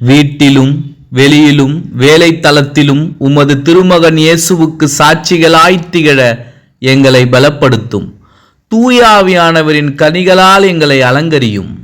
வீட்டிலும் வெளியிலும் வேலைத்தளத்திலும் உமது திருமகன் இயேசுவுக்கு சாட்சிகளாய்த் திகழ எங்களை பலப்படுத்தும். தூயாவியானவரின் கனிகளால் எங்களை அலங்கரியும்.